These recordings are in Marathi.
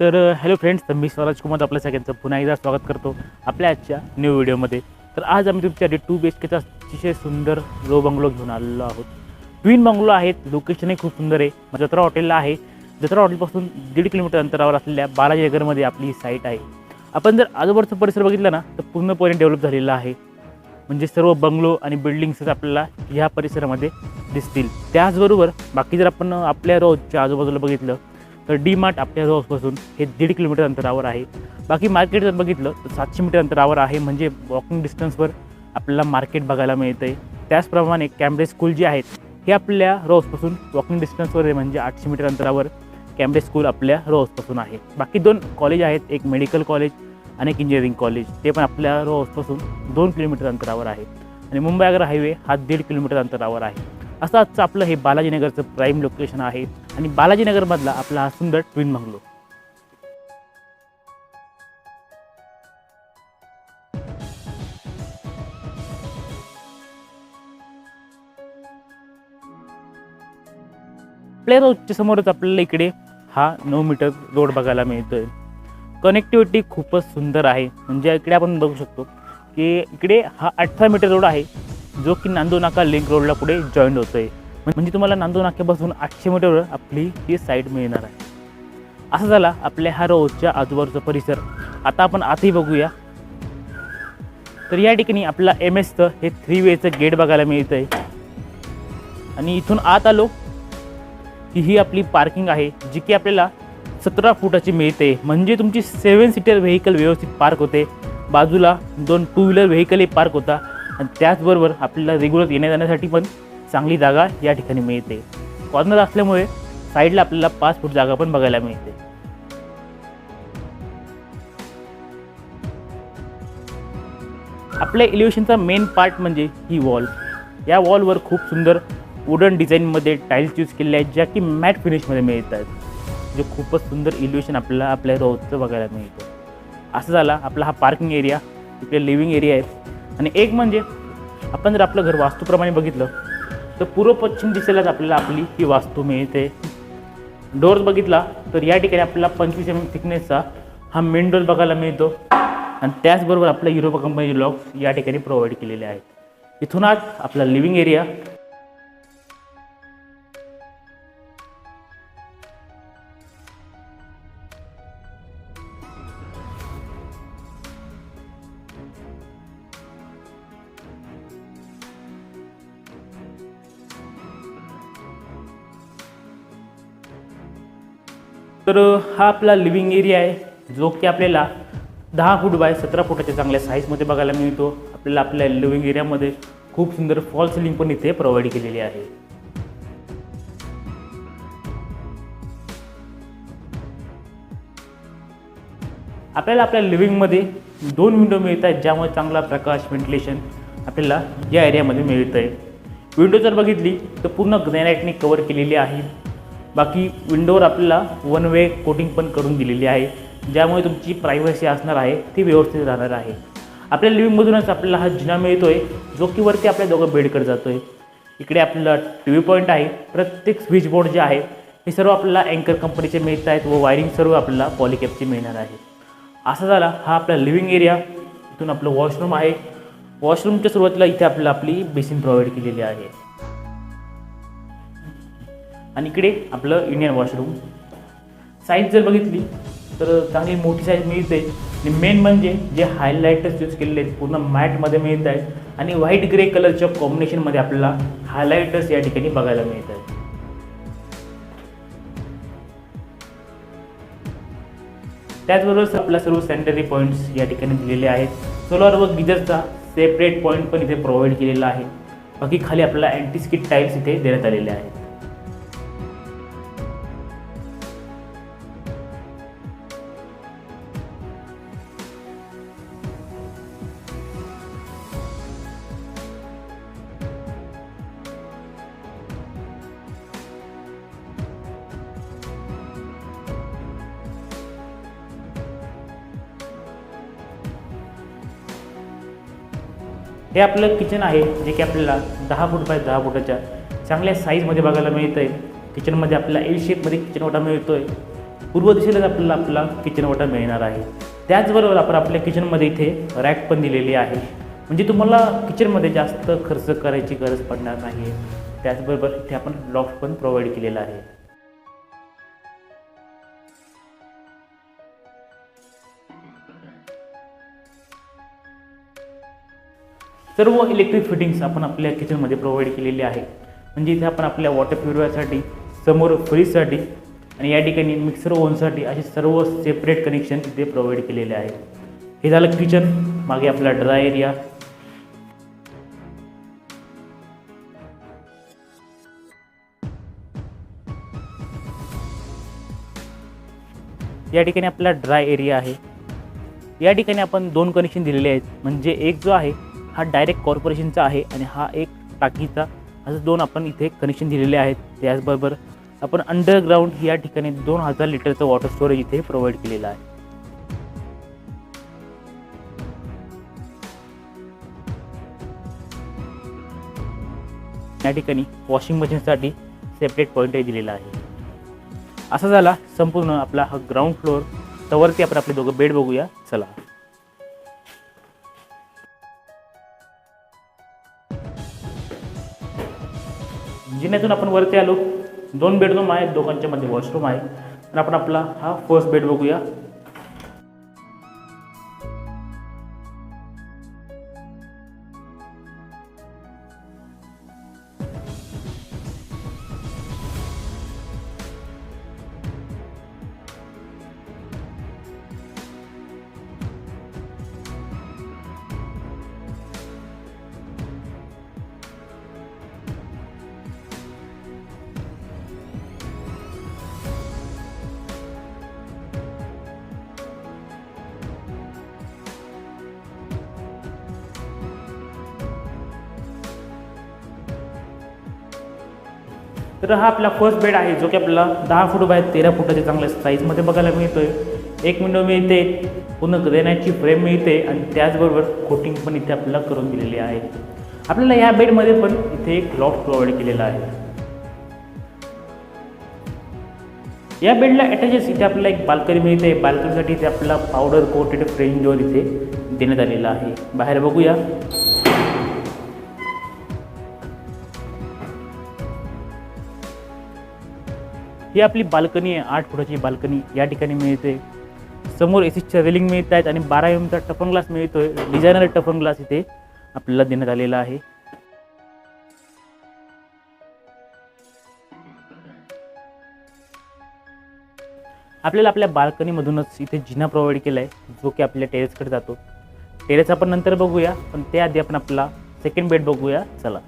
तर हॅलो फ्रेंड्स तर मी स्वराज कुमार आपल्या सगळ्यांचं पुन्हा एकदा स्वागत करतो आपल्या आजच्या न्यू व्हिडिओमध्ये तर आज आम्ही तुमच्यासाठी टू बी एच केचा अतिशय सुंदर लो बंगलो घेऊन आलेलो आहोत. ट्विन बंगलो आहेत लोकेशनही खूप सुंदर आहे. जत्रा हॉटेलला आहे. जत्रा हॉटेलपासून दीड किलोमीटर अंतरावर असलेल्या बालाजी नगरमध्ये आपली ही साईट आहे. आपण जर आजूबाजूचा परिसर बघितला ना तर पूर्णपणे डेव्हलप झालेला आहे. म्हणजे सर्व बंगलो आणि बिल्डिंग्सच आपल्याला ह्या परिसरामध्ये दिसतील. त्याचबरोबर बाकी जर आपण आपल्या रोजच्या आजूबाजूला बघितलं तर डी मार्ट आपल्या रोजपासून हे दीड किलोमीटर अंतरावर आहे. बाकी मार्केट जर बघितलं तर सातशे मीटर अंतरावर आहे. म्हणजे वॉकिंग डिस्टन्सवर आपल्याला मार्केट बघायला मिळतं आहे त्याचप्रमाणे कॅम्ब्रेज स्कूल जे आहेत हे आपल्या रोजपासून वॉकिंग डिस्टन्सवर आहे. म्हणजे आठशे मीटर अंतरावर कॅम्ब्रेज स्कूल आपल्या रोजपासून आहे. बाकी दोन कॉलेज आहेत. एक मेडिकल कॉलेज आणि एक इंजिनिअरिंग कॉलेज ते पण आपल्या रोजपासून दोन किलोमीटर अंतरावर आहे. आणि मुंबई आग्रा हायवे हा दीड किलोमीटर अंतरावर आहे. असं आपलं हे बालाजीनगरचं प्राईम लोकेशन आहे. आणि बालाजीनगरमधला आपला हा सुंदर ट्विन बंगलो. आपल्या रोडच्या समोरच आपल्याला इकडे हा नऊ मीटर रोड बघायला मिळतोय. कनेक्टिव्हिटी खूपच सुंदर आहे. म्हणजे इकडे आपण बघू शकतो की इकडे हा अठरा मीटर रोड आहे. जो की नांदो नाका लिंक रोडला पुढे जॉईंट होतो आहे म्हणजे तुम्हाला नांदो नाक्यापासून आठशे मीटरवर आपली ही साईट मिळणार आहे. असं झाला आपल्या ह्या रोजच्या आजूबाजूचा परिसर. आता आपण आतही बघूया. तर या ठिकाणी आपला एम एसचं हे थ्री वेचं गेट बघायला मिळतं आहे आणि इथून आत आलो की ही आपली पार्किंग आहे जी की आपल्याला सतरा फुटाची मिळते. म्हणजे तुमची सेवन सीटर व्हेकल व्यवस्थित पार्क होते. बाजूला दोन टू व्हीलर व्हेकलही पार्क होता. आणि त्याचबरोबर आपल्याला रेग्युलर येण्या जाण्यासाठी पण चांगली जागा या ठिकाणी मिळते. कॉर्नर असल्यामुळे साईडला आपल्याला पाच फूट जागा पण बघायला मिळते. आपल्या इलिव्हेशनचा मेन पार्ट म्हणजे ही वॉल या वॉलवर खूप सुंदर वुडन डिझाईनमध्ये टाईल्स यूज केले आहेत ज्या की मॅट फिनिशमध्ये मिळत आहेत जे म्हणजे खूपच सुंदर इल्युएशन आपल्याला आपल्या रोजचं बघायला मिळतं. असं झाला आपला हा पार्किंग एरिया इकडे लिव्हिंग एरिया आहे. आणि एक म्हणजे आपण जर आपलं घर वास्तूप्रमाणे बघितलं तर पूर्व पश्चिम दिशेलाच आपल्याला आपली ही वास्तू मिळते. डोअर्स बघितला तर या ठिकाणी आपल्याला पंचवीस एम एम थिकनेसचा हा मेन डोअर बघायला मिळतो. आणि त्याचबरोबर आपल्या युरोपा कंपनीचे लॉक्स या ठिकाणी प्रोव्हाइड केलेले आहेत. इथून आपला लिव्हिंग एरिया तर हा आपला लिव्हिंग एरिया आहे जो की आपल्याला दहा फूट बाय सतरा फुटाच्या चांगल्या साईजमध्ये बघायला मिळतो. आपल्याला आपल्या लिव्हिंग एरियामध्ये खूप सुंदर फॉल सिलिंग पण इथे प्रोव्हाइड केलेली आहे. आपल्याला आपल्या लिव्हिंगमध्ये दोन विंडो मिळत आहेत ज्यामुळे चांगला प्रकाश व्हेंटिलेशन आपल्याला या एरियामध्ये मिळतं आहे विंडो जर बघितली तर पूर्ण ग्रॅनाईटने कवर केलेली आहे. बाकी विंडोवर आपल्याला वन वे कोटिंग पण करून दिलेली आहे. ज्यामुळे तुमची प्रायव्हसी असणार आहे ती व्यवस्थित राहणार आहे. आपल्या लिव्हिंगमधूनच आपल्याला हा जिना मिळतो आहे जो की वरती आपल्या दोघं बेडकडे जातो आहे इकडे आपल्याला टी व्ही पॉईंट आहे प्रत्येक स्विच बोर्ड जे आहे हे सर्व आपल्याला अँकर कंपनीचे मिळत आहेत व वायरिंग सर्व आपल्याला पॉलिकॅपचे मिळणार आहे. असा झाला हा आपला लिव्हिंग एरिया इथून आपलं वॉशरूम आहे. वॉशरूमच्या सुरुवातीला इथे आपल्याला आपली बेसिन प्रोव्हाइड केलेली आहे. आणि इकडे आपलं इंडियन वॉशरूम साईज जर बघितली तर चांगली मोठी साईज मिळते. आणि मेन म्हणजे जे हायलायटर्स यूज केलेले आहेत पूर्ण मॅटमध्ये मिळत आहेत. आणि व्हाईट ग्रे कलरच्या कॉम्बिनेशनमध्ये आपल्याला हायलायटर्स या ठिकाणी बघायला मिळत आहेत. त्याचबरोबर आपल्या सर्व सॅनिटरी पॉईंट्स या ठिकाणी दिलेले आहेत. सोलर व गिजरचा सेपरेट पॉईंट पण इथे प्रोव्हाइड केलेला आहे. बाकी खाली आपल्याला अँटीस्किट टाईल्स इथे देण्यात आलेले आहेत. हे आपलं किचन आहे जे की आपल्याला दहा फूट बाय दहा फुटाच्या चांगल्या साईजमध्ये बघायला मिळतं आहे किचनमध्ये आपल्याला एल शेपमध्ये किचन ओटा मिळतो आहे पूर्व दिशेलाच आपल्याला आपला किचन वाटा मिळणार आहे. त्याचबरोबर आपण आपल्या किचनमध्ये इथे रॅक पण दिलेली आहे. म्हणजे तुम्हाला किचनमध्ये जास्त खर्च करायची गरज पडणार नाही आहे त्याचबरोबर इथे आपण लॉफ्ट पण प्रोव्हाइड केलेला आहे. सर्व इलेक्ट्रिक फिटिंग्स आपण आपल्या किचनमध्ये प्रोव्हाइड केलेले आहे. म्हणजे इथे आपण आपल्या वॉटर प्युरिफायरसाठी समोर फ्रीजसाठी आणि या ठिकाणी मिक्सर ओनसाठी असे सर्व सेपरेट कनेक्शन इथे प्रोव्हाइड केलेले आहे हे झालं किचन मागे आपला ड्राय एरिया या ठिकाणी आपला ड्राय एरिया आहे. या ठिकाणी आपण दोन कनेक्शन दिलेले आहेत. म्हणजे एक जो आहे हा डायरेक्ट कॉर्पोरेशनचा आहे आणि हा एक टाकीचा असं दोन आपण इथे कनेक्शन दिलेले आहेत. त्याचबरोबर आपण अंडरग्राऊंड या ठिकाणी दोन हजार लिटरचं वॉटर स्टोरेज इथे प्रोव्हाइड केलेलं आहे. या ठिकाणी वॉशिंग मशीनसाठी सेपरेट पॉईंटही दिलेला आहे. असा झाला संपूर्ण आपला हा ग्राउंड फ्लोअर त्यावरती आपण आपले दोघं बेड बघूया. चला. जिन्यातून आपण वरती आलो दोन बेडरूम आहेत दोघांच्यामध्ये वॉशरूम आहे. आणि आपण आपला हा फर्स्ट बेड बघूया. तर हा आपला फर्स्ट बेड आहे जो की आपल्याला दहा फूट बाय तेरा फुटाच्या चांगल्या साईजमध्ये बघायला मिळतो आहे एक विंडो मिळते पूर्ण ग्रेनाईटची फ्रेम मिळते आणि त्याचबरोबर कोटिंग पण इथे आपल्याला करून दिलेली आहे. आपल्याला या बेडमध्ये पण इथे एक लॉफ्ट प्रोव्हाइड केलेला आहे. या बेडला अटॅचेस इथे आपल्याला एक बाल्कनी मिळते. बाल्कनीसाठी इथे आपल्याला पावडर कोटेड फ्रेम डोअर इथे देण्यात आलेला आहे. बाहेर बघूया. ही आपली बाल्कनी आहे आठ फुटाची बाल्कनी या ठिकाणी मिळते. समोर एसीच्या रेलिंग मिळत आहेत आणि बारा एमचा टफन ग्लास मिळतोय. डिझायनर टफन ग्लास इथे आपल्याला देण्यात आलेला आहे. आपल्याला आपल्या बाल्कनीमधूनच इथे जिना प्रोव्हाइड केला आहे जो की आपल्या टेरेसकडे जातो. टेरेस आपण नंतर बघूया पण त्याआधी आपण आपला सेकंड बेड बघूया. चला.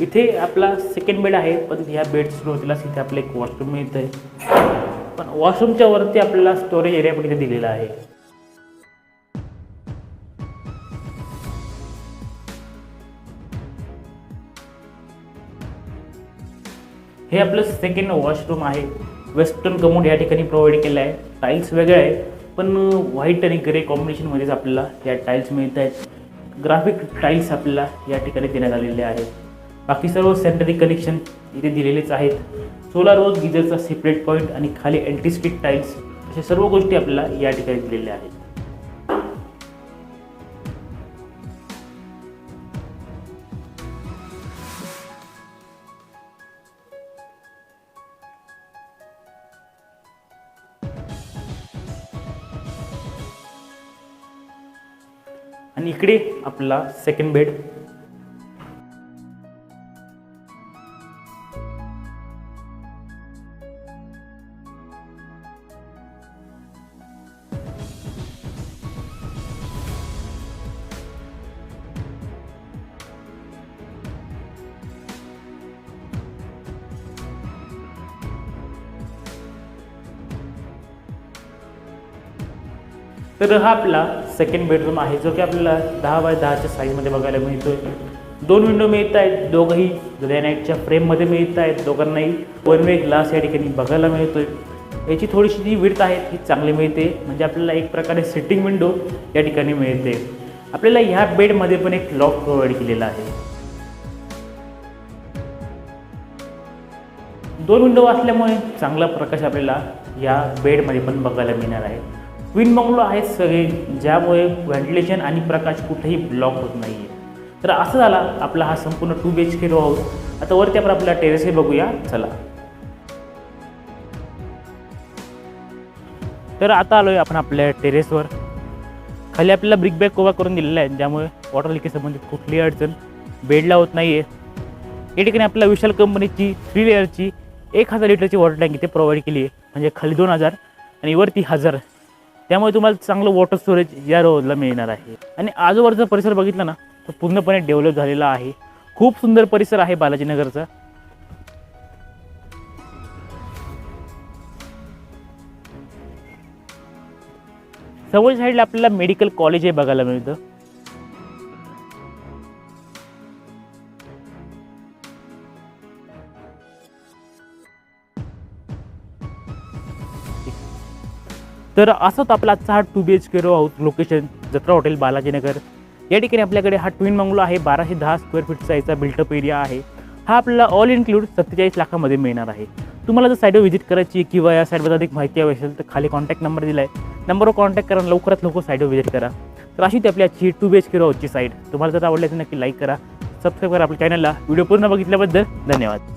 इथे आपला सेकंड बेड आहे पण ह्या बेड सुरुवातीलाच इथे आपलं एक वॉशरूम मिळतं आहे पण वॉशरूमच्या वरती आपल्याला स्टोरेज एरिया पण इथे दिलेला आहे. हे आपलं सेकंड वॉशरूम आहे. वेस्टर्न कमोड या ठिकाणी प्रोव्हाइड केलं आहे. टाईल्स वेगळे आहे पण व्हाईट आणि ग्रे कॉम्बिनेशनमध्येच आपल्याला या टाईल्स मिळत आहेत ग्राफिक टाईल्स आपल्याला या ठिकाणी देण्यात आलेले आहेत. बाकी सर्व सॅनिटरी कनेक्शन इथे दिलेलेच आहेत. सोलार व गिजरचा सेपरेट पॉईंट आणि खाली अँटीस्टिक टाईल्स अशा सर्व गोष्टी आपल्याला या ठिकाणी दिलेल्या आहेत. आणि इकडे आपला सेकंड बेड तर हा आपला सेकंड बेडरूम आहे जो की आपल्याला दहा बाय दहाच्या साईजमध्ये बघायला मिळतो आहे दोन विंडो मिळत आहेत दोघंही ग्रॅनाईटच्या फ्रेममध्ये मिळत आहेत दोघांनाही वन वे ग्लास या ठिकाणी बघायला मिळतो आहे याची थोडीशी जी विड्थ आहे ती चांगली मिळते. म्हणजे आपल्याला एक प्रकारे सिटिंग विंडो या ठिकाणी मिळते. आपल्याला ह्या बेडमध्ये पण एक लॉक प्रोव्हाइड केलेला आहे. दोन विंडो असल्यामुळे चांगला प्रकाश आपल्याला या बेडमध्ये पण बघायला मिळणार आहे. ट्विन आहेत सगळे ज्यामुळे व्हेंटिलेशन आणि प्रकाश कुठेही ब्लॉक होत नाही आहे तर असं झाला आपला हा संपूर्ण two B H K row house आता वरती आपण आपला टेरेसही बघूया. चला. तर आता आलो आहे आपण आपल्या टेरेसवर खाली आपल्याला ब्रिक बॅग कोबा करून दिलेला आहे ज्यामुळे वॉटर लिकेज संबंधित कुठलीही अडचण बेडला होत नाही आहे या ठिकाणी आपल्याला विशाल कंपनीची थ्री लेअरची एक हजार लिटरची वॉटर टँक इथे प्रोव्हाइड केली आहे म्हणजे खाली दोन हजार आणि वरती हजार. त्यामुळे तुम्हाला चांगलं वॉटर स्टोरेज या रोजला मिळणार आहे. आणि आजूबाजूचा परिसर बघितला ना तर पूर्णपणे डेव्हलप झालेला आहे. खूप सुंदर परिसर आहे बालाजीनगरचा. समोर साईडला आपल्याला मेडिकल कॉलेज हे बघायला मिळतं. तर असंच आपला आजचा हा two B H K row house location Jatra hotel Balajinagar. या ठिकाणी आपल्याकडे हा ट्विन बंगलो आहे. बाराशे दहा स्क्वेअर फीटचा याचा बिल्टअप एरिया आहे. हा आपल्याला ऑल इन्क्लूड सत्तेचाळीस लाखामध्ये मिळणार आहे. तुम्हाला जर साईडवर व्हिजिट करायची किंवा या साईडबद्दल अधिक माहिती हवी असेल तर खाली कॉन्टॅक्ट नंबर दिला आहे नंबरवर कॉन्टॅक्ट करा लवकरात लवकर साईडवर व्हिजिट करा. तर अशी ती आपली आजची two B H K row site तुम्हाला जर आवडली तर नक्की लाईक करा. सबस्क्राईब करा आपल्या चॅनलला व्हिडिओ पूर्ण बघितल्याबद्दल धन्यवाद.